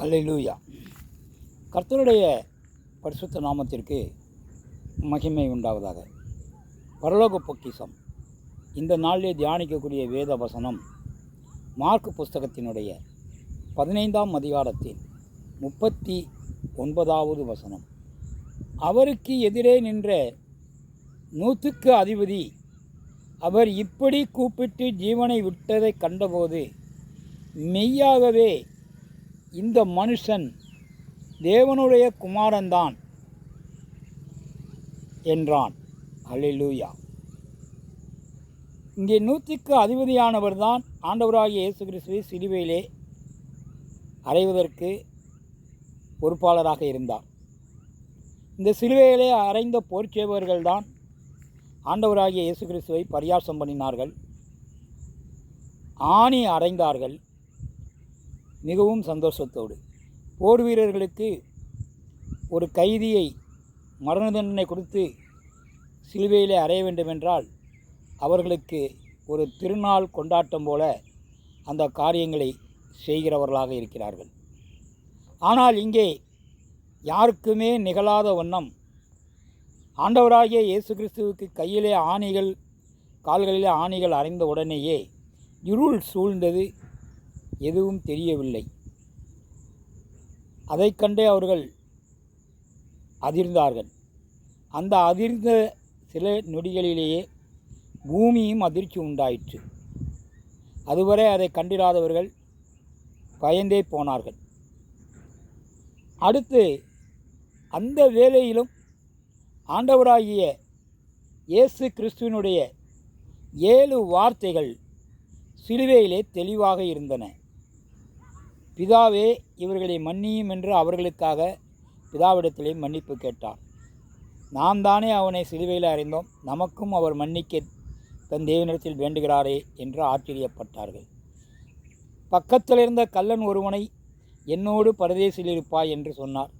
அல்லேலூயா. கர்த்தருடைய பரிசுத்த நாமத்திற்கு மகிமை உண்டாவதாக. பரலோக பொக்கிஷம். இந்த நாளிலே தியானிக்கக்கூடிய வேத வசனம் மார்க் புஸ்தகத்தினுடைய பதினைந்தாம் அதிகாரத்தின் முப்பத்தி ஒன்பதாவது வசனம். அவருக்கு எதிரே நின்ற நூற்றுக்கு அதிபதி அவர் இப்படி கூப்பிட்டு ஜீவனை விட்டதை கண்டபோது மெய்யாகவே இந்த மனுஷன் தேவனுடைய குமாரன்தான் என்றான். அலிலூயா இங்கே நூற்றிக்கு அதிபதியானவர் தான் ஆண்டவராகிய இயேசு கிறிஸ்துவை சிலுவையிலே அறைவதற்கு பொறுப்பாளராக இருந்தார். இந்த சிலுவையிலே அறைந்த போர்ச்சேவர்கள் தான் ஆண்டவராகிய இயேசு கிறிஸ்துவை பரியாசம் பண்ணினார்கள். ஆணி அறைந்தார்கள். மிகவும் சந்தோஷத்தோடு. போர் வீரர்களுக்கு ஒரு கைதியை மரண தண்டனை கொடுத்து சிலுவையிலே அறைய வேண்டுமென்றால் அவர்களுக்கு ஒரு திருநாள் கொண்டாட்டம் போல அந்த காரியங்களை செய்கிறவர்களாக இருக்கிறார்கள். ஆனால் இங்கே யாருக்குமே நிகழாத வண்ணம் ஆண்டவராகிய இயேசு கிறிஸ்துவுக்கு கையிலே ஆணிகள் கால்களிலே ஆணிகள் அறைந்த உடனேயே இருள் சூழ்ந்தது. எதுவும் தெரியவில்லை. அதைக் கண்டே அவர்கள் அதிர்ந்தார்கள். அந்த அதிர்ந்த சில நொடிகளிலேயே பூமியும் அதிர்ச்சி உண்டாயிற்று. அதுவரை அதை கண்டிராதவர்கள் பயந்தே போனார்கள். அடுத்து அந்த வேளையிலும் ஆண்டவராகிய இயேசு கிறிஸ்துவினுடைய ஏழு வார்த்தைகள் சிலுவையிலே தெளிவாக இருந்தன. பிதாவே இவர்களை மன்னியும் என்று அவர்களுக்காக பிதாவிடத்திலே மன்னிப்பு கேட்டார். நாம் தானே அவனை சிலுவையில் அறிந்தோம் நமக்கும் அவர் மன்னிக்க தன் தேவனிடத்தில் வேண்டுகிறாரே என்று ஆச்சரியப்பட்டார்கள். பக்கத்தில் இருந்த கள்ளன் ஒருவனை என்னோடு பரதேசில் இருப்பாய் என்று சொன்னார்.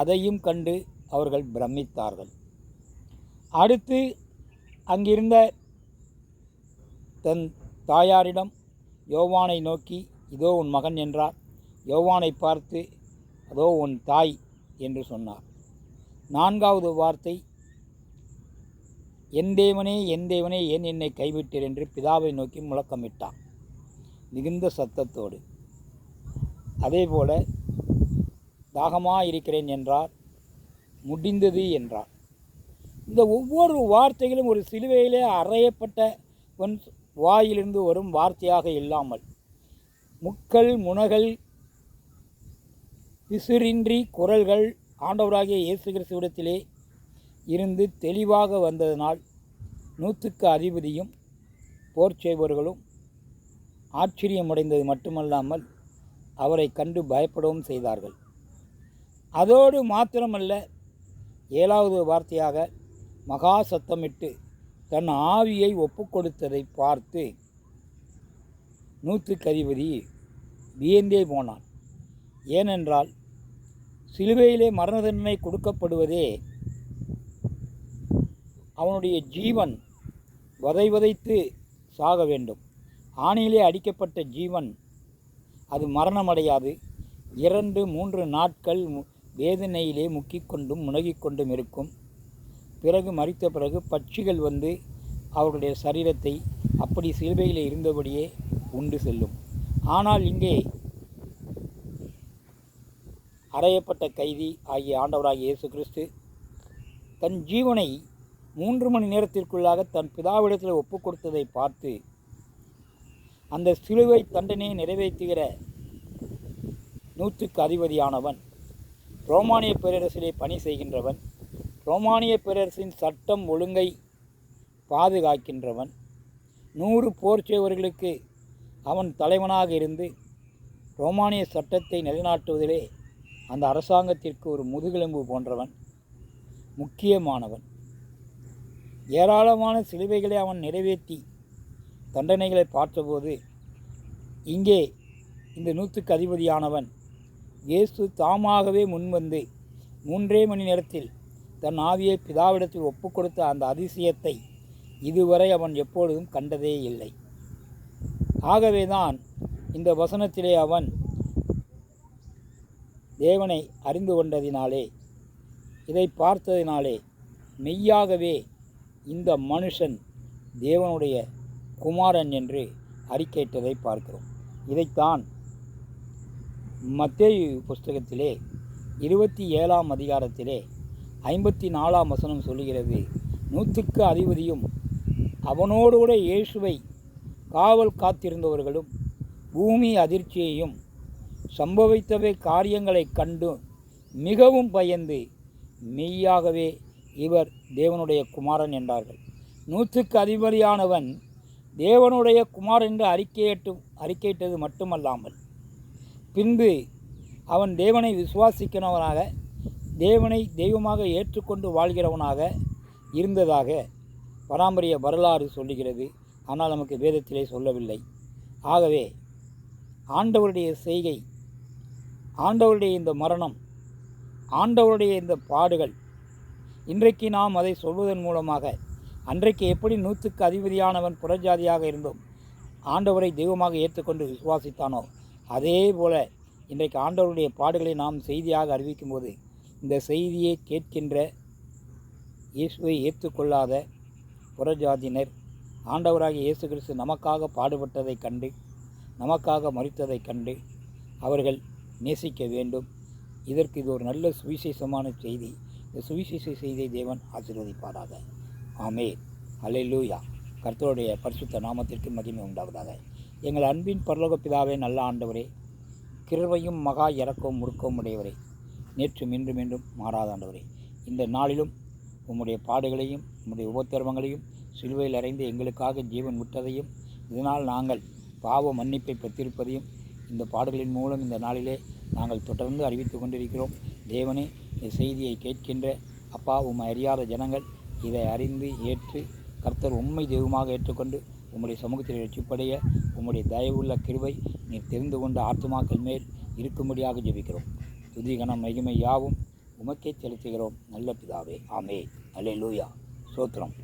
அதையும் கண்டு அவர்கள் பிரமித்தார்கள். அடுத்து அங்கிருந்த தன் தாயாரிடம் யோவானை நோக்கி இதோ உன் மகன் என்றார். யோவானை பார்த்து அதோ உன் தாய் என்று சொன்னார். நான்காவது வார்த்தை என் தேவனே என் தேவனே ஏன் என்னை கைவிட்டீர்? என்று பிதாவை நோக்கி முழக்கமிட்டான். மிகுந்த சத்தத்தோடு அதேபோல தாகமாக இருக்கிறேன் என்றார். முடிந்தது என்றார். இந்த ஒவ்வொரு வார்த்தைகளும் ஒரு சிலுவையிலே அறையப்பட்டவன் வாயிலிருந்து வரும் வார்த்தையாக இல்லாமல் முக்கள் முனகள் விசிறின்றி குரல்கள் ஆண்டவராகிய இயேசு கிறிஸ்துவிடத்திலே இருந்து தெளிவாக வந்ததனால் நூற்றுக்கு அதிபதியும் போர் செய்பவர்களும் ஆச்சரியமடைந்தது மட்டுமல்லாமல் அவரை கண்டு பயப்படவும் செய்தார்கள். அதோடு மாத்திரமல்ல ஏழாவது வார்த்தையாக மகா சத்தமிட்டு தன் ஆவியை ஒப்புக்கொடுத்ததை பார்த்து நூற்றுக்கு அதிபதி வியந்தே போனான். ஏனென்றால் சிலுவையிலே மரண தண்டனை கொடுக்கப்படுவதே அவனுடைய ஜீவன் வதை வதைத்து சாக வேண்டும். ஆணையிலே அடிக்கப்பட்ட ஜீவன் அது மரணமடையாது. இரண்டு மூன்று நாட்கள் மு- வேதனையிலே முக்கிக்கொண்டும் முனகிக்கொண்டும் இருக்கும். பிறகு மறித்த பிறகு பட்சிகள் வந்து அவருடைய சரீரத்தை அப்படி சிலுவையில் இருந்தபடியே உண்டு செல்லும். ஆனால் இங்கே அறையப்பட்ட கைதி ஆகிய ஆண்டவராகிய இயேசு கிறிஸ்து தன் ஜீவனை மூன்று மணி நேரத்திற்குள்ளாக தன் பிதாவிடத்தில் ஒப்புக் கொடுத்ததை பார்த்து அந்த சிலுவை தண்டனையை நிறைவேற்றுகிற நூற்றுக்கு அதிபதியானவன் ரோமானிய பேரரசிலே பணி செய்கின்றவன் ரோமானிய பேரரசின் சட்டம் ஒழுங்கை பாதுகாக்கின்றவன் நூறு போர் செய்வர்களுக்கு அவன் தலைவனாக இருந்து ரோமானிய சட்டத்தை நிலைநாட்டுவதிலே அந்த அரசாங்கத்திற்கு ஒரு முதுகெலும்பு போன்றவன் முக்கியமானவன். ஏராளமான சிலுவைகளை அவன் நிறைவேற்றி தண்டனைகளை பார்த்தபோது இங்கே இந்த நூற்றுக்கு அதிபதியானவன் இயேசு தாமாகவே முன்வந்து மூன்றே மணி நேரத்தில் தன் ஆவியை பிதாவிடத்தில் ஒப்புக் கொடுத்த அந்த அதிசயத்தை இதுவரை அவன் எப்பொழுதும் கண்டதே இல்லை. ஆகவேதான் இந்த வசனத்திலே அவன் தேவனை அறிந்து கொண்டதினாலே இதை பார்த்ததினாலே மெய்யாகவே இந்த மனுஷன் தேவனுடைய குமாரன் என்று அறிக்கையிட்டதை பார்க்கிறோம். இதைத்தான் மத்தேயு புஸ்தகத்திலே இருபத்தி ஏழாம் அதிகாரத்திலே ஐம்பத்தி நாலாம் வசனம் சொல்லுகிறது. நூற்றுக்கு அதிபதியும் அவனோடு கூட இயேசுவை காவல் காத்திருந்தவர்களும் பூமி அதிர்ச்சியையும் சம்பவித்தவை காரியங்களைக் கண்டு மிகவும் பயந்து மெய்யாகவே இவர் தேவனுடைய குமாரன் என்றார்கள். நூற்றுக்கு அதிபதியானவன் தேவனுடைய குமாரன் என்று அறிக்கையிட்டு அறிக்கையிட்டது மட்டுமல்லாமல் பின்பு அவன் தேவனை விசுவாசிக்கிறவனாக தேவனை தெய்வமாக ஏற்றுக்கொண்டு வாழ்கிறவனாக இருந்ததாக பராம்பரிய வரலாறு சொல்லுகிறது. ஆனால் நமக்கு வேதத்திலே சொல்லவில்லை. ஆகவே ஆண்டவருடைய செய்கை ஆண்டவருடைய இந்த மரணம் ஆண்டவருடைய இந்த பாடுகள் இன்றைக்கு நாம் அதை சொல்வதன் மூலமாக அன்றைக்கு எப்படி நூற்றுக்கு அதிபதியானவன் புறஜாதியாக இருந்தோம் ஆண்டவரை தெய்வமாக ஏற்றுக்கொண்டு விசுவாசித்தானோ அதே போல இன்றைக்கு ஆண்டவருடைய பாடுகளை நாம் செய்தியாக அறிவிக்கும்போது இந்த செய்தியை கேட்கின்ற இயேசுவை ஏற்றுக்கொள்ளாத புறஜாதியினர் ஆண்டவராகிய இயேசு கிறிஸ்து நமக்காக பாடுபட்டதைக் கண்டு நமக்காக மறித்ததைக் கண்டு அவர்கள் நேசிக்க வேண்டும். இதற்கு இது ஒரு நல்ல சுவிசேஷமான செய்தி. இந்த சுவிசேஷ செய்தியை தேவன் ஆசீர்வதிப்பாராக. ஆமே அல்லேலூயா கர்த்தருடைய பரிசுத்த நாமத்திற்கு மகிமை உண்டாவதாக. எங்கள் அன்பின் பரலோக பிதாவே நல்ல ஆண்டவரே கிருவையும் மகா இறக்கவும் முறுக்கவும் உடையவரே நேற்றும் இன்றும் என்றும் மாறாத ஆண்டவரே இந்த நாளிலும் உம்முடைய பாடுகளையும் உம்முடைய உபத்திரவங்களையும் சிலுவையில் அறைந்து எங்களுக்காக ஜீவன் விட்டதையும் இதனால் நாங்கள் பாவ மன்னிப்பை பெற்றிருப்பதையும் இந்த பாடல்களின் மூலம் இந்த நாளிலே நாங்கள் தொடர்ந்து அறிவித்து கொண்டிருக்கிறோம். தேவனே இந்த செய்தியை கேட்கின்ற அப்பா உம்மை அறியாத ஜனங்கள் இதை அறிந்து ஏற்று கர்த்தர் உண்மை தெய்வமாக ஏற்றுக்கொண்டு உம்முடைய சமூகத்தில் ரட்சிப்படைய உம்முடைய தயவுள்ள கிருவை நீர் தெரிந்து கொண்ட ஆத்துமாக்கள் மேல் இருக்கும்படியாக ஜெபிக்கிறோம். துதிகணம் மகிமை யாவும் உமக்கே செலுத்துகிறோம். நல்ல பிதாவே ஆமே அல்லேலூயா சோத்திரம்.